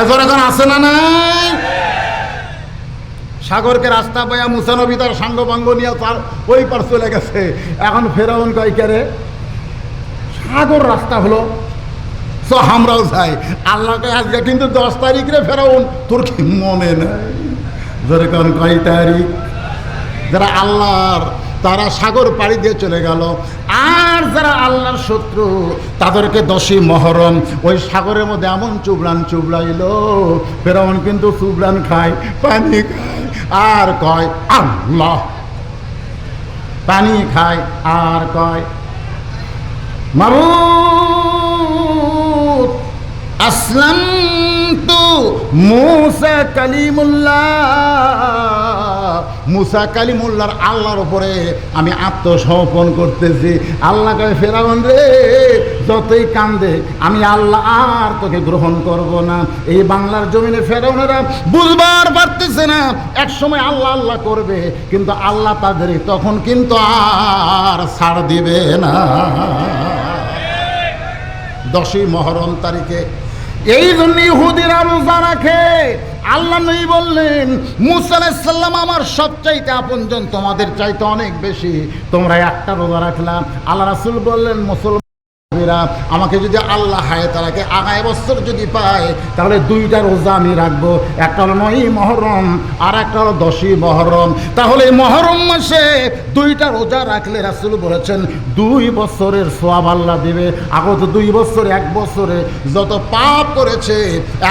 এখন এখন আসে না নাই? সাগরকে রাস্তা পাইয়া মুসানবী তার সাঙ্গ বাঙ্গ নিয়ে তার ওই পার চলে গেছে। এখন ফেরাউন কয়কারে সাগর রাস্তা হলো সো আমরাও যাই। আল্লাহকে আজকে কিন্তু দশ তারিখ রে ফেরাউন, তোর কি মনে নাই? যেরকম কয় তারিখ? যারা আল্লাহর তারা সাগর পাড়ি দিয়ে চলে গেল। আর যারা আল্লাহর শত্রু, তাদেরকে দশই মহরম। ওই সাগরের মধ্যে এমন চুবলান চুবলাইল ফেরাউন কিন্তু চুবলান খায়, পানি খায়, আর কয়, আল্লাহ। পানি খায়, আর কয় মাবুদ আসলাম। মুসা কালিমুল্লাহ। মুসা কালিমুল্লাহর আল্লাহর উপরে আমি আত্মসমর্পণ করতেছি। আল্লাহ আল্লাহকে ফেরাউন রে, যতই কান্দে, আমি আল্লাহ আর তোকে গ্রহণ করব না। এই বাংলার জমিনে ফেরাউনেরা বুঝবার পারতেছে না। এক সময় আল্লাহ আল্লাহ করবে, কিন্তু আল্লাহ তাদের তখন কিন্তু আর ছাড় দিবে না। দশই মহরম তারিখে এই জন্য ইহুদিরা রোজা রাখে। আল্লাহ নই বললেন মুসালাম আমার সব চাইতে আপনজন, তোমাদের চাইতে অনেক বেশি। তোমরা একটা রোজা রাখলাম আল্লাহ রাসুল বললেন, মুসলমান ভাইরা, আমাকে যদি আল্লাহ হায় তারাকে আগায় বছর যদি পায় তাহলে দুইটা রোজা আমি রাখব। একটা হলো নয়ই মহরম আর একটা হলো দশই মহরম। তাহলে মহরম মাসে দুইটা রোজা রাখলে রাসুল বলেছেন দুই বছরের সোয়াব আল্লাহ দেবে। আগত দুই বছরে এক বছরে যত পাপ করেছে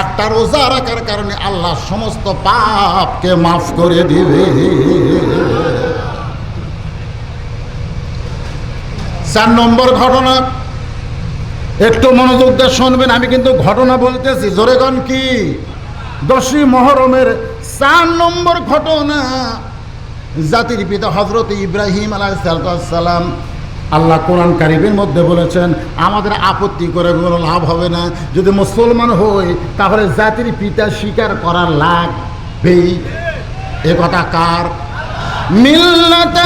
একটা রোজা রাখার কারণে আল্লাহ সমস্ত পাপকে মাফ করে দিবে। চার নম্বর ঘটনা একটু মনোযোগ দিয়ে শুনবেন, আমি কিন্তু ঘটনা বলতেছি। জোরেগন কি? দশী মহরমের চার নম্বর ঘটনা। জাতির পিতা হজরত ইব্রাহিম আলাইসালাম আল্লাহ কোরআন কারিমের মধ্যে বলেছেন, আমাদের আপত্তি করে কোনো লাভ হবে না। যদি মুসলমান হই, তাহলে জাতির পিতা স্বীকার করার লাগবেই। এ কথা কার? মিল্লাত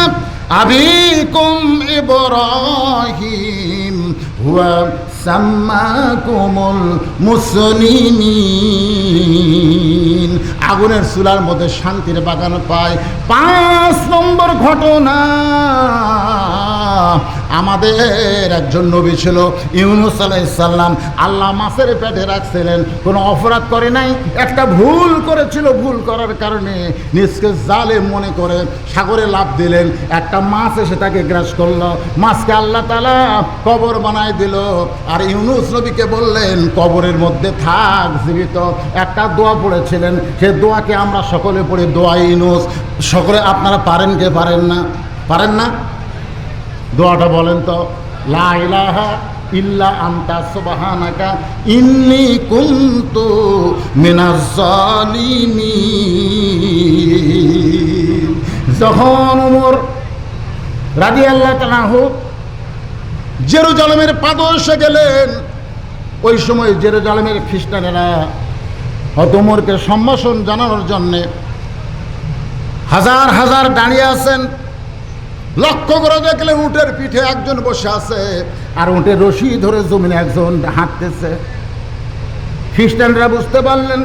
আবিকুম ইব্রাহিম সাম্মাকুমুল মুসলিমিন। আগুনের চুলার মধ্যে শান্তির বাগান পায়। পাঁচ নম্বর ঘটনা আমাদের একজন নবী ছিল, ইউনুস আলাইসাল্লাম আল্লাহ মাছের পেটে রাখছিলেন, কোনো অপরাধ করে নাই। একটা ভুল করেছিল, ভুল করার কারণে নিজকে জালে মনে করে সাগরে লাভ দিলেন। একটা মাছ এসে তাকে গ্রাস করল। মাছকে আল্লাহ তালা কবর বানায় দিল। আর ইউনুস নবীকে বললেন, কবরের মধ্যে থাক, জীবিত। একটা দোয়া পড়েছিলেন। সে দোয়াকে আমরা সকলে পড়ি, দোয়া ইউনুস। সকলে, আপনারা পারেন কে পারেন না? পারেন না? দোয়াটা বলেন তো, লা ইলাহা ইল্লা আন্তা সুবহানাকা, ইন্নি কুনতু মিনাজ জালিমিন যখন ওমর রাদিয়াল্লাহু তাআলা জেরুজালেমের পাদর্শে গেলেন, ওই সময় জেরুজালেমের খ্রিস্টানেরা হতমরকে সম্ভাষণ জানানোর জন্যে হাজার হাজার দাঁড়িয়ে আছেন। লক্ষ্য করে দেখলে উটের পিঠে একজন বসে আছে, আর উটের রশি ধরে জমিনে একজন হাঁটতেছে। খ্রিস্টানরা বুঝতে পারলেন,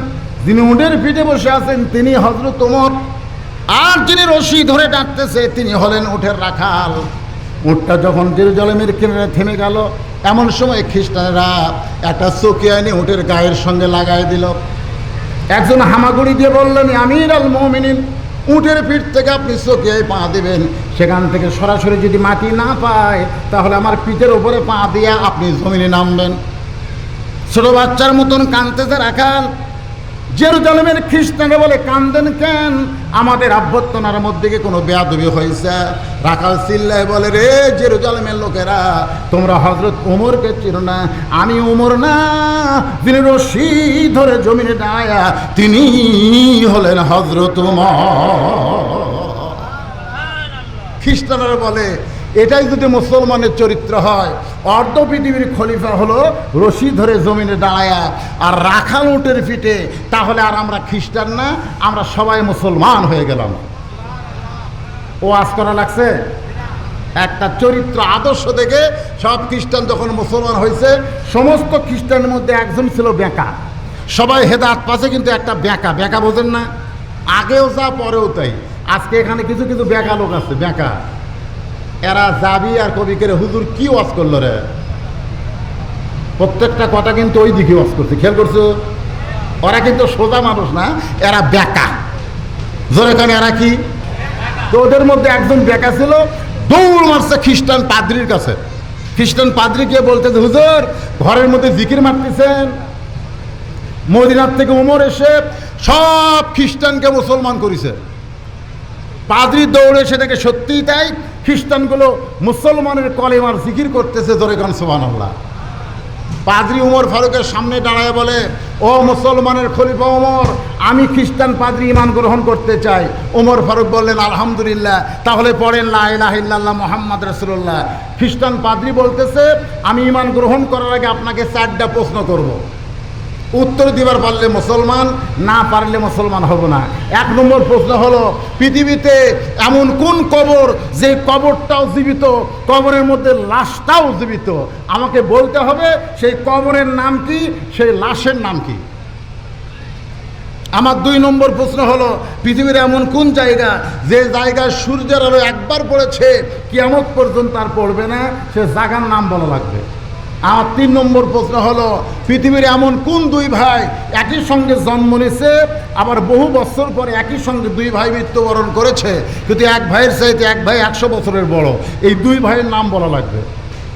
যিনি উটের পিঠে বসে আছেন তিনি হজরত ওমর, আর যিনি রশি ধরে ডাকতেছে তিনি হলেন উঠের রাখাল। উঠটা যখন জেরুজালেমের কিনারে থেমে গেল, এমন সময় খ্রিস্টানরা একটা চকি এনে উটের গায়ের সঙ্গে লাগাই দিল। একজন হামাগুড়ি দিয়ে বললেন, আমির আল মমিনিন উটের পিঠ থেকে আপনি চোখে পা দেবেন। সেখান থেকে সরাসরি যদি মাটি না পায়, তাহলে আমার পিঠের ওপরে পা দিয়ে আপনি জমিনে নামবেন। ছোট বাচ্চার মতন কানতেছে রাখাল। জেরুজালেমের খ্রিস্টানে বলে কান্দেন কেন? আমাদের আভ্যর্থনার মধ্যে কি কোনো বেয়াদবি হয়েছে? রাখাল চিল্লায় বলে, রে জেরুজালেমের লোকেরা, তোমরা হজরত ওমরকে চিনো না? আমি ওমর না তিনি রশি ধরে জমিনে ডায়া তিনি হলেন হজরত খ্রিস্টানরা বলে এটাই যদি মুসলমানের চরিত্র হয়, অর্ধ পৃথিবীর খলিফা হলো রশি ধরে জমিনে দাঁড়ায়া আর রাখাল উটের পিঠে তাহলে আর আমরা খ্রিস্টান না, আমরা সবাই মুসলমান হয়ে গেলাম। ও আজ করা লাগছে? একটা চরিত্র আদর্শ দেখে সব খ্রিস্টান যখন মুসলমান হয়েছে, সমস্ত খ্রিস্টানের মধ্যে একজন ছিল বেকা। সবাই হেদাত পাশে কিন্তু একটা বেকা। বেকা বোঝেন না। আগেও যা, পরেও তাই। আজকে এখানে কিছু কিছু বেকা লোক আছে, বেকা। এরা যাবি আর কবি করে, হুজুর কি ওয়াজ করল রে? প্রত্যেকটা কথা কিন্তু ওই দিকে ওয়াজ করছে। খেয়াল করছ? ওরা কিন্তু সোজা মানুষ না, এরা বেকা। জোরে কানে এরা কি? তো ওদের মধ্যে একজন বেকা ছিল, দৌড় মারছে খ্রিস্টান পাদ্রির কাছে। খ্রিস্টান পাদ্রি গিয়ে বলতেছে হুজুর, ঘরের মধ্যে জিকির মারতেছেন। মদিনার থেকে উমর এসে সব খ্রিস্টানকে মুসলমান করেছে। পাদ্রি দৌড়ে দেখে সত্যিই তাই। খ্রিস্টানগুলো মুসলমানের কলেমার জিকির করতেছে জোরে খান সোহান আল্লাহ পাদ্রি উমর ফারুকের সামনে দাঁড়ায় বলে, ও মুসলমানের খলিফা ওমর আমি খ্রিস্টান পাদ্রি ইমান গ্রহণ করতে চাই। ওমর ফারুক বললেন, আলহামদুলিল্লাহ, তাহলে পড়েন লাহিল্লাহ মোহাম্মদ রসুল্লাহ খ্রিস্টান পাদ্রি বলতেছে, আমি ইমান গ্রহণ করার আগে আপনাকে চারটা প্রশ্ন করব। উত্তর দিবার পারলে মুসলমান, না পারলে মুসলমান হব না। এক নম্বর প্রশ্ন হলো, পৃথিবীতে এমন কোন কবর যে কবরটাও জীবিত, কবরের মধ্যে লাশটাও জীবিত? আমাকে বলতে হবে, সেই কবরের নাম কি, সেই লাশের নাম কি? আমার দুই নম্বর প্রশ্ন হলো, পৃথিবীর এমন কোন জায়গা যে জায়গায় সূর্যের আলো একবার পড়েছে, কিয়ামত পর্যন্ত আর পড়বে না, সে জায়গার নাম বলা লাগবে। আমার তিন নম্বর প্রশ্ন হলো, পৃথিবীর এমন কোন দুই ভাই একই সঙ্গে জন্ম নিয়েছে, আবার বহু বছর পরে একই সঙ্গে দুই ভাই মৃত্যুবরণ করেছে? কিন্তু এক ভাইয়ের চাইতে এক ভাই একশো বছরের বড়। এই দুই ভাইয়ের নাম বলা লাগবে।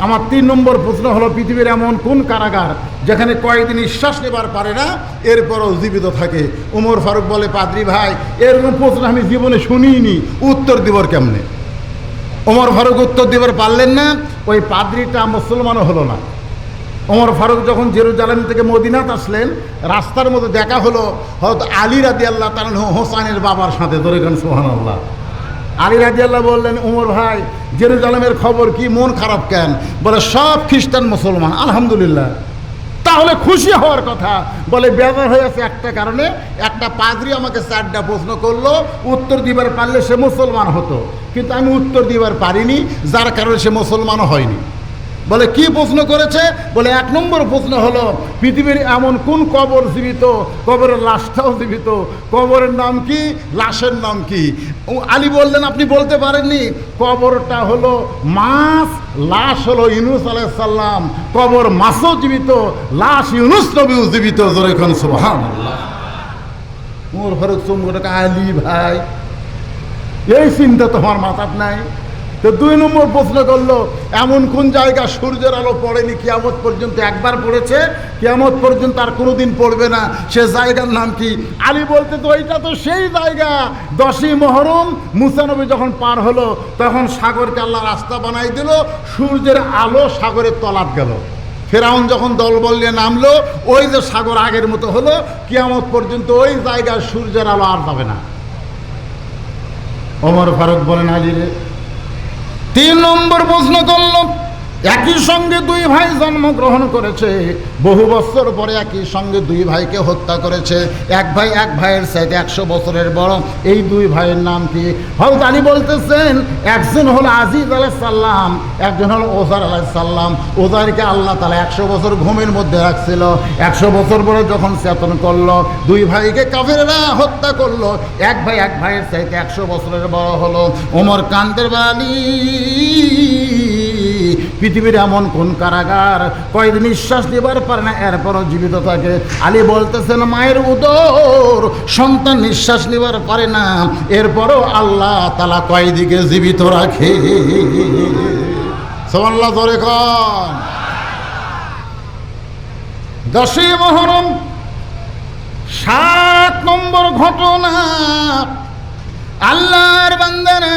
আমার তিন নম্বর প্রশ্ন হলো, পৃথিবীর এমন কোন কারাগার যেখানে কয়েকদিন নিঃশ্বাস নেবার পারে না, এরপরও জীবিত থাকে? উমর ফারুক বলে, পাদ্রি ভাই, এরকম প্রশ্ন আমি জীবনে শুনিনি। উত্তর দিবর কেমনে? ওমর ফারুক উত্তর দিবার পারলেন না, ওই পাদ্রিটা মুসলমানও হলো না। ওমর ফারুক যখন জেরুজালেম থেকে মদিনাত আসলেন, রাস্তার মধ্যে দেখা হলো হয়তো আলী রাদি আল্লাহ তার হোসানের বাবার সাথে। ধরে গেন সোহান আল্লাহ আলী রাজি আল্লাহ বললেন উমর ভাই, জেরুজালেমের খবর কি? মন খারাপ কেন? বলে, সব খ্রিস্টান মুসলমান, আলহামদুলিল্লাহ। তাহলে খুশি হওয়ার কথা। বলে, বেজার হয়ে আছে একটা কারণে, একটা পাদ্রি আমাকে চারটা প্রশ্ন করল, উত্তর দিবার পারলে সে মুসলমান হতো। কিন্তু আমি উত্তর দিবার পারিনি, যার কারণে সে মুসলমানও হয়নি। বলে, কি প্রশ্ন করেছে? বলে, এক নম্বর প্রশ্ন হলো, পৃথিবীর এমন কোন কবর জীবিত? কবরের লাশটাও জীবিত। কবরের নাম কি? লাশের নাম কি? আলী বললেন, আপনি বলতে পারেননি। কবরটা হলো মাছ, লাশ হলো ইউনুস আলাইসাল্লাম কবর মাছও জীবিত, লাশ ইউনুস নবীও জীবিত। জোরে খান সুবহান মোর আলী ভাই, এই চিন্তা তোমার মাথার নাই? তো দুই নম্বর প্রশ্ন করল, এমন কোন জায়গা সূর্যের আলো পড়েনি কিয়ামত পর্যন্ত? একবার পড়েছে, কিয়ামত পর্যন্ত আর কোনোদিন পড়বে না। সে জায়গার নাম কি? আলী বলতে তো ওইটা তো সেই জায়গা। দশই মহরম মুসানবী যখন পার হলো, তখন সাগরকে আল্লাহ রাস্তা বানাই দিল, সূর্যের আলো সাগরের তলাপ গেল। ফেরাউন যখন দলবল নিয়ে নামলো, ওই যে সাগর আগের মতো হলো, কিয়ামত পর্যন্ত ওই জায়গায় সূর্যের আলো আর পাবে না। অমর ফারুক বলেন আলিরে তিন নম্বর প্রশ্ন করল একই সঙ্গে দুই ভাই জন্মগ্রহণ করেছে। বহু বছর পরে একই সঙ্গে দুই ভাইকে হত্যা করেছে। এক ভাই এক ভাইয়ের সাথে একশো বছরের বড়। এই দুই ভাইয়ের নাম কি? হয়তো আলী বলতেছেন, একজন হলো আজিজ সাল্লাম একজন হল ওজার সাল্লাম ওজারকে আল্লাহ তালা একশো বছর ঘুমের মধ্যে রাখছিল। একশো বছর পরে যখন চেতন করল, দুই ভাইকে কাফেরা হত্যা করল। এক ভাই এক ভাইয়ের চাইতে একশো বছরের বড় হলো। ওমর কান্দের বালি পৃথিবীর এমন কোন কারাগার? কয়েকদিন নিঃশ্বাস নেবার পারে না, এরপরও জীবিত থাকে। আলী বলতেছেন, মায়ের উদর, সন্তান নিঃশ্বাস নেবার পারে না। এরপরও আল্লাহ তালা কয়েদিকে জীবিত রাখে। সোমাল্লা ধরে কন। দশই মহরম, সাত নম্বর ঘটনা। আল্লাহর বান্দারা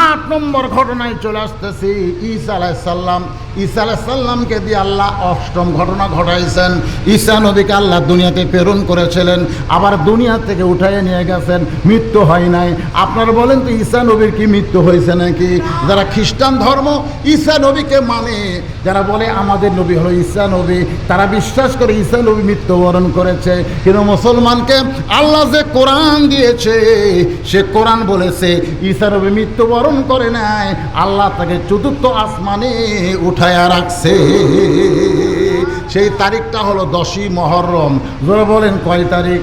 আট নম্বর ঘটনায় চলে আসতেছি ইসা আলাইসাল্লাম ঈসা আলাইসাল্লামকে দিয়ে আল্লাহ অষ্টম ঘটনা ঘটাইছেন। ঈসা নবীকে আল্লাহ দুনিয়াতে প্রেরণ করেছিলেন, আবার দুনিয়া থেকে উঠাইয়ে নিয়ে গেছেন। মৃত্যু হয় নাই। আপনারা বলেন তো, ঈসা নবীর কি মৃত্যু হয়েছে নাকি? যারা খ্রিস্টান ধর্ম, ঈসা নবীকে মানে। যারা বলে, আমাদের নবী হলো ঈসা নবী, তারা বিশ্বাস করে ঈসা নবী মৃত্যুবরণ করেছে। কিন্তু মুসলমানকে আল্লাহ যে কোরআন দিয়েছে, সে কোরআন বলেছে, ঈসা নবী মৃত্যুবরণ করে নাই। আল্লাহ তাকে চতুর্থ আসমানে উঠায়া রাখছে সেই তারিখটা হলো দশই মহরম। জোরে বলেন, কয় তারিখ?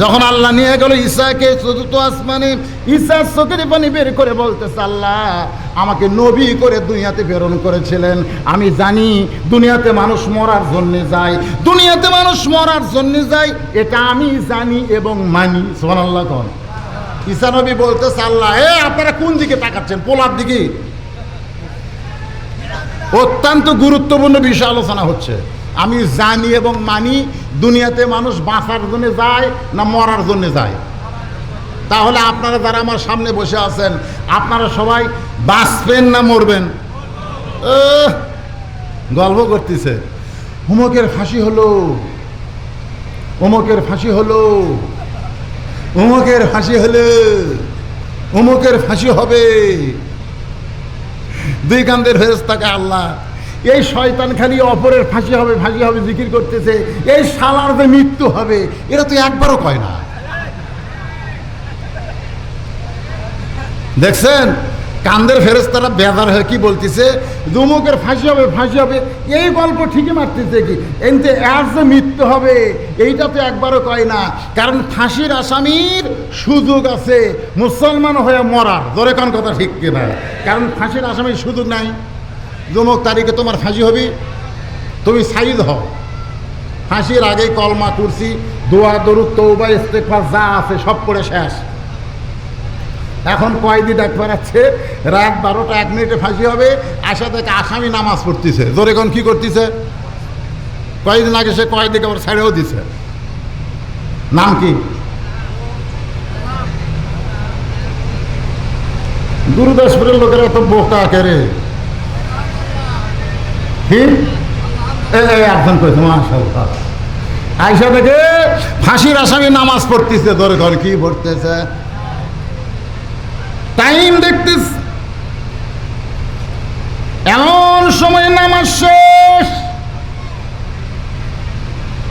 যখন আল্লাহ নিয়ে গেল ঈশাকে চতুর্থ আসমানে, ঈশার চোখের পানি বের করে বলতেছে, আল্লাহ, আমাকে নবী করে দুনিয়াতে প্রেরণ করেছিলেন। আমি জানি দুনিয়াতে মানুষ মরার জন্যে যায়। দুনিয়াতে মানুষ মরার জন্যে যায়, এটা আমি জানি এবং মানি। সোহান আল্লাহ কন। ঈশা নবী বলতেছে, আল্লাহ, এ আপনারা কোন দিকে তাকাচ্ছেন? পোলার দিকে? অত্যন্ত গুরুত্বপূর্ণ বিষয় আলোচনা হচ্ছে। আমি জানি এবং মানি দুনিয়াতে মানুষ বাঁচার জন্য যায় না মরার জন্য যায়। তাহলে আপনারা যারা আমার সামনে বসে আছেন, আপনারা সবাই বাঁচবেন না মরবেন? গল্প করতেছে। অমুকের ফাঁসি হলো। অমুকের ফাঁসি হলো। অমুকের ফাঁসি হলো অমুকের ফাঁসি হবে। দুই কান্দের ফেরেস্তাকে আল্লাহ, এই শয়তান খালি অপরের ফাঁসি হবে ফাঁসি হবে, জিকির করতেছে, এই সালার যে মৃত্যু হবে, এরা তো একবারও কয় না। দেখছেন? কান্দের ফেরেস্তারা বেজার হয়ে কি বলতেছে? দুমুকের ফাঁসি হবে ফাঁসি হবে, এই গল্প ঠিকই মারতেছে কি? এনতে এর যে মৃত্যু হবে, এইটা তো একবারও কয় না। কারণ ফাঁসির আসামির সুযোগ আছে মুসলমান হয়ে মরার। ধরে কোন কথা ঠিক কিনা কারণ ফাঁসির আসামির সুযোগ নাই। দুমুক তারিখে তোমার ফাঁসি হবে? তুমি সাইদ হও। ফাঁসির আগে কলমা, কুরসি, দোয়া, দরুদ তৌবা ইস্তেকফার যা আছে সব করে শেষ। এখন কয়েদি ডাক বেড়াচ্ছে রাত বারোটা এক মিনিটে ফাঁসি হবে, আশা থেকে আসামি নামাজ পড়তেছে। জোরে কোন কি করতেছে? কয়েকদিন আগে সে কয়েদিকে আবার ছেড়েও দিছে। নাম কি? গুরুদাসপুরের লোকেরা তো বোকা কেরে। কি? কইছে মাশাল্লাহ আইসা থেকে ফাঁসির আসামি নামাজ পড়তেছে তোর ঘর কি পড়তেছে? টাইম দেখতিস এমন সময় নামাজ শেষ।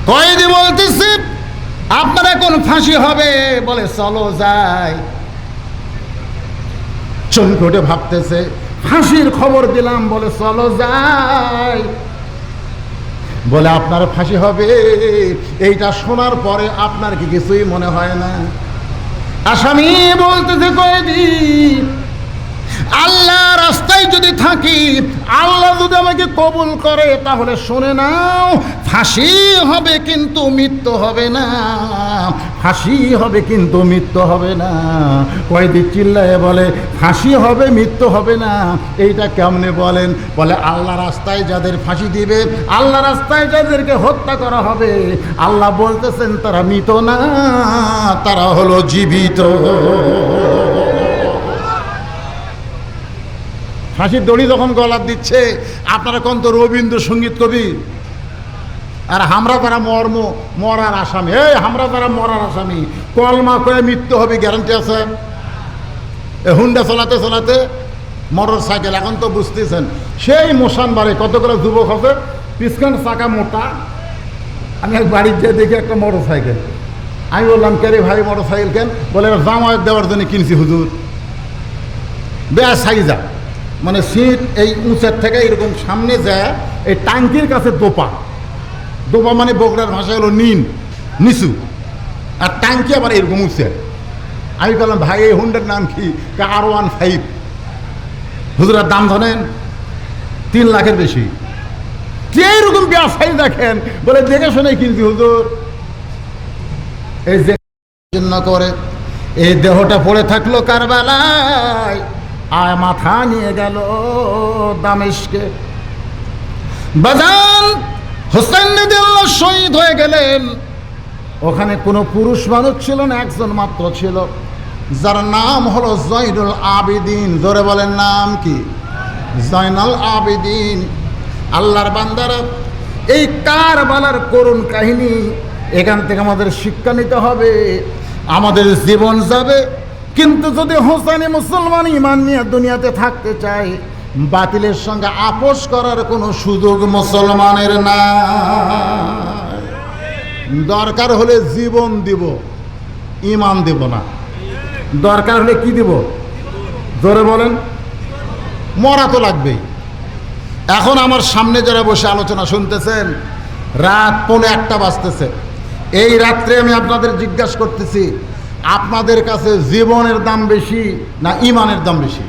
কয়েদি বলতেছে, আপনার এখন ফাঁসি হবে। বলে, চলো যাই। চমকে ভাবতেছে, ফাঁসির খবর দিলাম। বলে, চলো যাই। বলে, আপনার ফাঁসি হবে। এইটা শোনার পরে আপনার কি কিছুই মনে হয় না? আসামি বলতেছে কয়েদি আল্লাহ রাস্তায় যদি থাকি, আল্লাহ যদি আমাকে কবুল করে, তাহলে শুনে নাও, ফাঁসি হবে কিন্তু মৃত্যু হবে না। ফাঁসি হবে কিন্তু মৃত্যু হবে না। কয়েদি চিল্লায় বলে, ফাঁসি হবে, মৃত্যু হবে না। এইটা কেমনে বলেন? বলে আল্লাহ রাস্তায় যাদের ফাঁসি দিবে আল্লাহ রাস্তায় যাদেরকে হত্যা করা হবে, আল্লাহ বলতেছেন, তারা মৃত না, তারা হলো জীবিত। ফাঁসির দড়ি যখন গলার দিচ্ছে, আপনারা কোন তো রবীন্দ্রসঙ্গীত কবি। আর আমরা তারা মর্ম, মরার আসামি। এই আমরা তারা মরার আসামি। কলমা করে মৃত্যু হবে, গ্যারান্টি আছে? হুন্ডা চালাতে চালাতে মোটর সাইকেল, এখন তো বুঝতেছেন। সেই মোশান বাড়ে, কতগুলো যুবক হবে পিছখান চাকা মোটা। আমি এক বাড়ির যেয়ে দেখি একটা মোটর সাইকেল। আমি বললাম, কে রে ভাই মোটর সাইকেল কেন? বলে, জামায়াত দেওয়ার জন্য কিনছি, হুজুর। বেয়া সাইজা। মানে সিট এই উঁচের থেকে এরকম সামনে যায়, এই টাঙ্কির কাছে দোপা। দোপা মানে বগুড়ার ভাষা হলো নিন, নিচু। আর টাঙ্কি আবার এরকম উঁচে আমি বললাম, ভাই, এই হুন্ডার নাম কি? আর ওয়ান ফাইভ হুজুরের দাম ধরেন? তিন লাখের বেশি। যেরকম ব্যবসায়ী দেখেন, বলে দেখে শুনে কিনছি, হুজুর। এই যে করে এই দেহটা পড়ে থাকল কারবালায়। আয় মাথা নিয়ে গেল দামেশকে। বাজান হোসেন নদীল্লা শহীদ হয়ে গেলেন। ওখানে কোনো পুরুষ মানুষ ছিল না, একজন মাত্র ছিল, যার নাম হলো জয়নুল আবিদিন। ধরে বলেন নাম কি? জয়নাল আবিদিন। আল্লাহর বান্দারা, এই কারবালার করুণ কাহিনী এখান থেকে আমাদের শিক্ষা নিতে হবে, আমাদের জীবন যাবে। কিন্তু যদি হোসানি মুসলমান ইমান নিয়ে দুনিয়াতে থাকতে চায়, বাতিলের সঙ্গে আপোষ করার কোনো সুযোগ মুসলমানের না দরকার হলে জীবন দিব, ইমান দেব না। দরকার হলে কি দিব? ধরে বলেন। মরা তো লাগবেই। এখন আমার সামনে যারা বসে আলোচনা শুনতেছেন, রাত পৌনে একটা বাজতেছে। এই রাত্রে আমি আপনাদের জিজ্ঞাসা করতেছি আপনাদের কাছে জীবনের দাম বেশি না ইমানের দাম বেশি?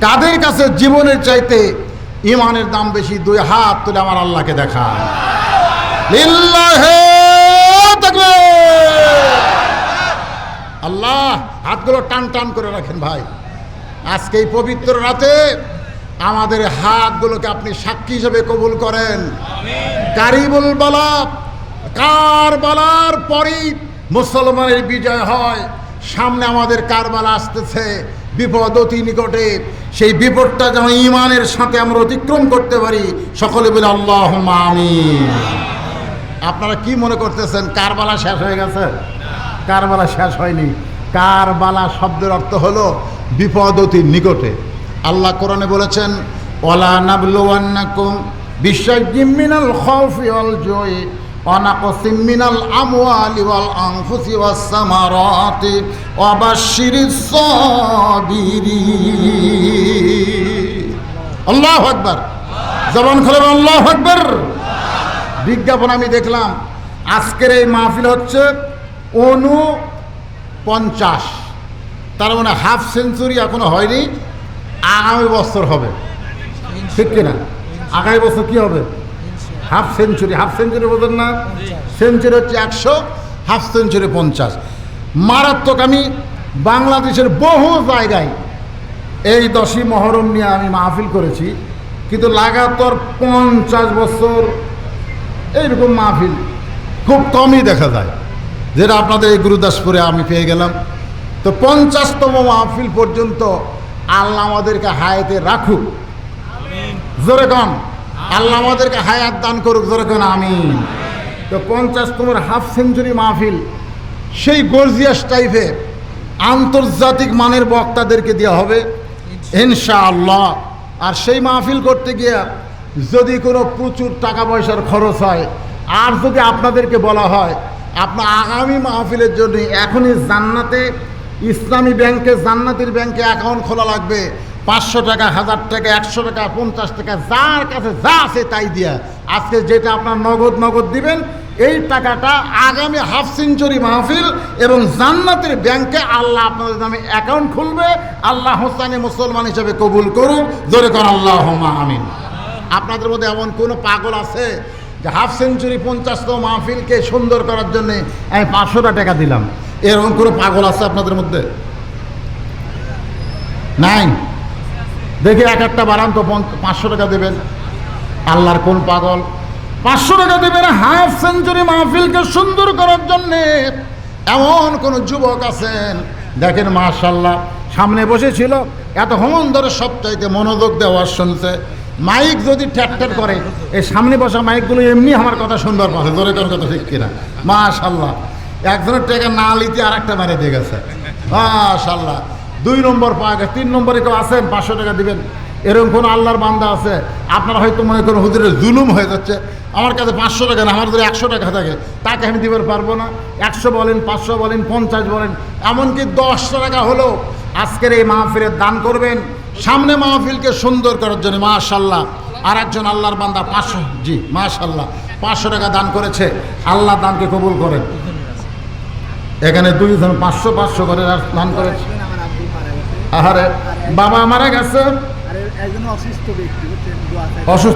কাদের কাছে জীবনের চাইতে ইমানের দাম বেশি? দুই হাত তুলে আমার আল্লাহকে দেখা। আল্লাহ, হাতগুলো টান টান করে রাখেন ভাই। আজকে এই পবিত্র রাতে আমাদের হাতগুলোকে আপনি সাক্ষী হিসেবে কবুল করেন। কারিবুল বালা কার বালার পরেই মুসলমানের বিজয় হয়। সামনে আমাদের কারবালা আসতেছে, বিপদ অতি নিকটে। সেই বিপদটা যেন ইমানের সাথে আমরা অতিক্রম করতে পারি। সকলে বলে আল্লাহ আমিন। আপনারা কি মনে করতেছেন, কারবালা শেষ হয়ে গেছে? কারবালা শেষ হয়নি। কারবালা শব্দের অর্থ হলো বিপদ অতি নিকটে। আল্লাহ কোরআনে বলেছেন ওলা নাবলুয়ান্নাকুম বিশ্বজিম মিনাল খাউফি ওয়াল জয় আল্লাহু আল্লাহু বিজ্ঞাপন আমি দেখলাম, আজকের এই মাহফিল হচ্ছে অনু পঞ্চাশ তার মানে হাফ সেঞ্চুরি এখনও হয়নি, আগামী বছর হবে। ঠিক কিনা? আগামী বছর কি হবে? হাফ সেঞ্চুরি হাফ সেঞ্চুরি বোঝেন না? সেঞ্চুরি হচ্ছে একশো হাফ সেঞ্চুরি পঞ্চাশ। মারাত্মক আমি বাংলাদেশের বহু জায়গায় এই দশই মহরম নিয়ে আমি মাহফিল করেছি কিন্তু লাগাতার পঞ্চাশ বছর এইরকম মাহফিল খুব কমই দেখা যায়। যেটা আপনাদের এই গুরুদাসপুরে আমি পেয়ে গেলাম। তো পঞ্চাশতম মাহফিল পর্যন্ত আল্লাহ আমাদেরকে হায়াতে রাখুক। জোরে কন আল্লাহ আমাদেরকে হায়াত দান করুক জোরে কন আমিন। তো পঞ্চাশতমের হাফ সেঞ্চুরি মাহফিল, সেই গর্জিয়াস টাইপে আন্তর্জাতিক মানের বক্তাদেরকে দেওয়া হবে, ইনশাআল্লাহ। আর সেই মাহফিল করতে গিয়ে যদি কোনো প্রচুর টাকা পয়সার খরচ হয়, আর যদি আপনাদেরকে বলা হয়, আপনার আগামী মাহফিলের জন্য এখনই জান্নাতে, ইসলামী ব্যাংকে জান্নাতের ব্যাংকে অ্যাকাউন্ট খোলা লাগবে পাঁচশো টাকা, হাজার টাকা, একশো টাকা, পঞ্চাশ টাকা, যার কাছে যা আছে তাই দিয়া। আজকে যেটা আপনার নগদ নগদ দিবেন, এই টাকাটা আগামী হাফ সেঞ্চুরি মাহফিল এবং জান্নাতের ব্যাংকে আল্লাহ আপনাদের নামে অ্যাকাউন্ট খুলবে। আল্লাহ হোসানি মুসলমান হিসেবে কবুল করুন জোরে কর আল্লাহ আমিন। আপনাদের মধ্যে এমন কোনো পাগল আছে যে হাফ সেঞ্চুরি, পঞ্চাশতম মাহফিলকে সুন্দর করার জন্য আমি পাঁচশোটা টাকা দিলাম? এরকম কোনো পাগল আছে আপনাদের মধ্যে? নাই? দেখি এক একটা বাড়ান তো পাঁচশো টাকা দেবেন। আল্লাহর কোন পাগল? পাঁচশো টাকা দেবেন হাফ সেঞ্চুরি মাহফিলকে সুন্দর করার জন্যে। এমন কোন যুবক আছেন? দেখেন মাশাল্লাহ সামনে বসেছিল, এত এতক্ষণ ধরে সবচাইতে মনোযোগ দেওয়ার শুনছে মাইক যদি ট্যাক্টার করে, এই সামনে বসা মাইকগুলো এমনি আমার কথা সুন্দর পাচ্ছে জোরে তোর কথা ঠিক কিনা? মাশাল্লাহ একজনের টাকা না লিতে আর একটা মেরে দিয়ে গেছে। মাশাল্লাহ দুই নম্বর পাওয়া গেছে তিন নম্বরে কেউ আছেন, পাঁচশো টাকা দিবেন। এরকম কোনো আল্লাহর বান্দা আছে? আপনারা হয়তো মনে করেন হুজুরের জুলুম হয়ে যাচ্ছে। আমার কাছে পাঁচশো টাকা না, আমার যদি একশো টাকা থাকে, তাকে আমি দিতে পারব না। একশো বলেন, পাঁচশো বলেন, পঞ্চাশ বলেন, এমনকি দশশো টাকা হলেও আজকের এই মাহফিলের দান করবেন। সামনে মাহফিলকে সুন্দর করার জন্য মাশাল্লাহ আর একজন আল্লাহর বান্দা পাঁচশো, জি মাশাল্লাহ পাঁচশো টাকা দান করেছে, আল্লাহ দানকে কবুল করেন। এখানে দুইজন পাঁচশো পাঁচশো করে দান করেছে আমার আব্বু মারা গেছে আহারে বাবা মারা গেছে। অসুস্থ